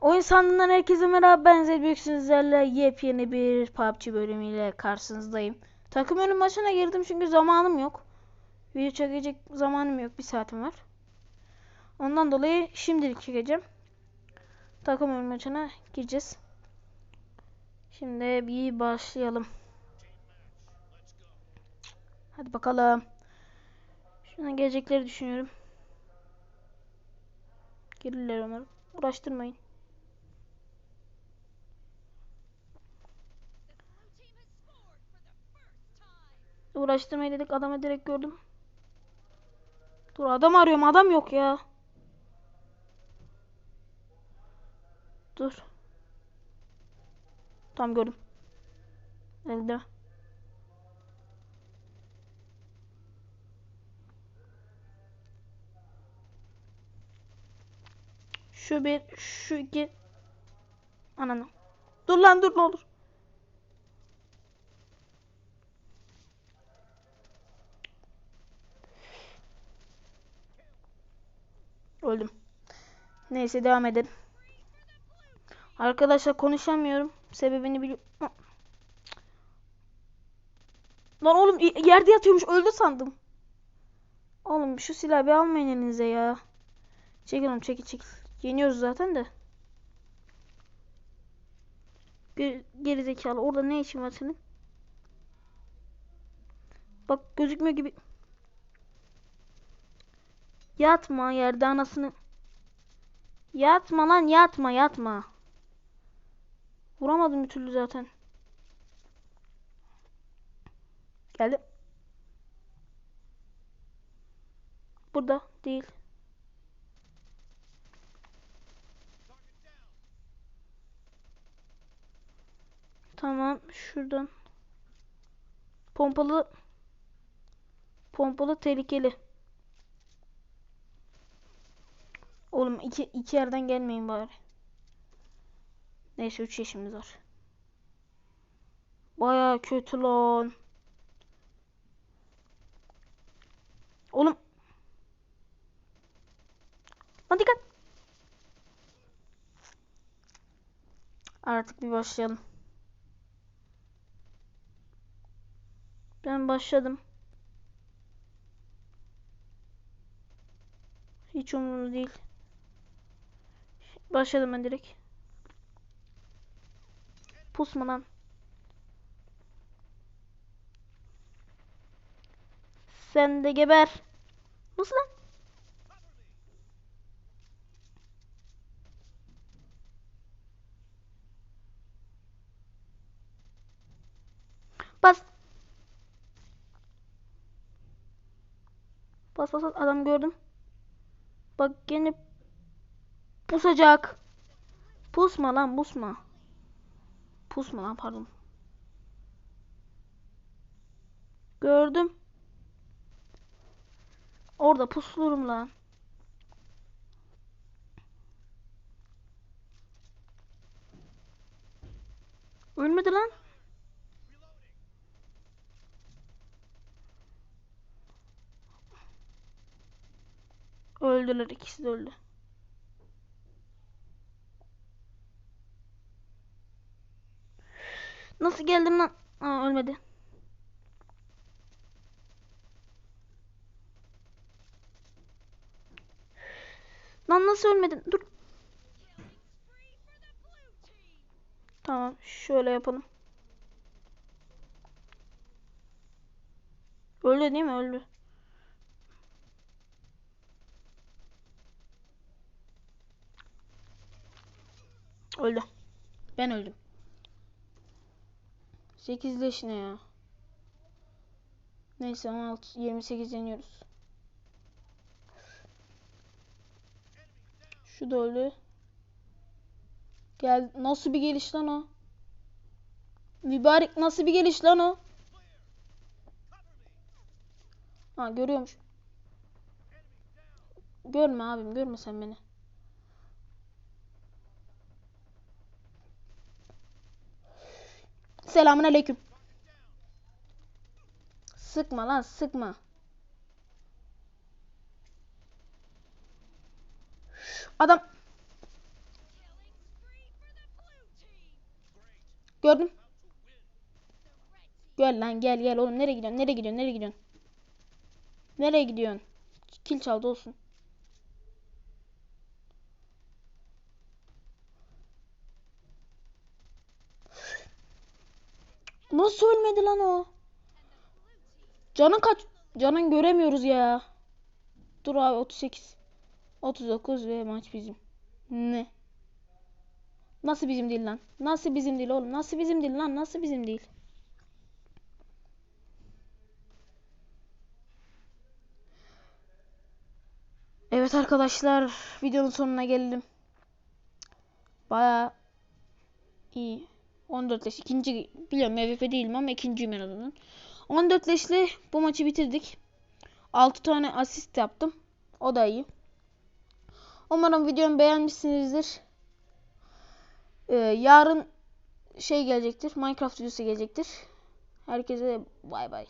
Oyun sandığından herkese merhaba ben Zedbek sizlerle yepyeni bir PUBG bölümüyle karşınızdayım. Takım önü maçına girdim çünkü zamanım yok. Video çekecek zamanım yok bir saatim var. Ondan dolayı şimdilik çekeceğim. Takım önü maçına gireceğiz. Şimdi bir başlayalım. Hadi bakalım. Şuna gelecekleri düşünüyorum. Gelirler umarım. Uğraştırmayın. Uğraştırmayı dedik adamı direkt gördüm. Dur adam arıyorum adam yok ya. Dur. Tam gördüm. Elde. Şu bir, şu iki. Ananı. Dur lan dur ne olur. Öldüm. Neyse devam edelim. Arkadaşlar konuşamıyorum. Sebebini biliyorum. Lan oğlum yerde yatıyormuş öldü sandım. Oğlum şu silahı bir almayın elinize ya. Çekil oğlum çekil çekil. Yeniyoruz zaten de. Ge- Geri zekalı. Orada ne işin var senin? Bak gözükmüyor gibi. Yatma yerde anasını. Yatma lan yatma yatma. Vuramadım bir türlü zaten. Geldi. Burada değil. Tamam şuradan. Pompalı pompalı tehlikeli. Oğlum iki, iki yerden gelmeyin bari. Neyse 3 yaşımız var. Baya kötü lan. Oğlum. Lan dikkat. Artık bir başlayalım. Ben başladım. Hiç umurumda değil. Başladım ben direkt. Pusma lan. Sen de geber. Nasıl lan? Bas bas bas adam gördüm. Bak gene pusacak. Pusma lan pusma. Pusma lan pardon. Gördüm. Orada pusulurum lan. Ölmedi lan. Öldüler ikisi de öldü. Nasıl geldim lan? Aa ölmedi. Lan nasıl ölmedin? Dur. Tamam şöyle yapalım. Öldü değil mi? Öldü. Öldü. Ben öldüm. 8 leş ne ya? Neyse 16 28 deniyoruz. Şu da öldü. Gel nasıl bir geliş lan o? Mübarek nasıl bir geliş lan o? Ha görüyormuş. Görme abim görme sen beni. Selamun aleyküm. Sıkma lan sıkma. Adam. Gördüm. Gel lan gel gel oğlum nereye gidiyorsun nereye gidiyorsun nereye gidiyorsun? Nereye gidiyorsun? Kil çaldı olsun. Nasıl ölmedi lan o? Canın kaç? Canın göremiyoruz ya. Dur abi 38. 39 ve maç bizim. Ne? Nasıl bizim değil lan? Nasıl bizim değil oğlum? Nasıl bizim değil lan? Nasıl bizim değil? Evet arkadaşlar videonun sonuna geldim. Baya iyi. 14 leş ikinci biliyorum MVP değilim ama ikinciyim en azından. 14 leşle bu maçı bitirdik. 6 tane asist yaptım. O da iyi. Umarım videomu beğenmişsinizdir. Ee, yarın şey gelecektir. Minecraft videosu gelecektir. Herkese bay bay.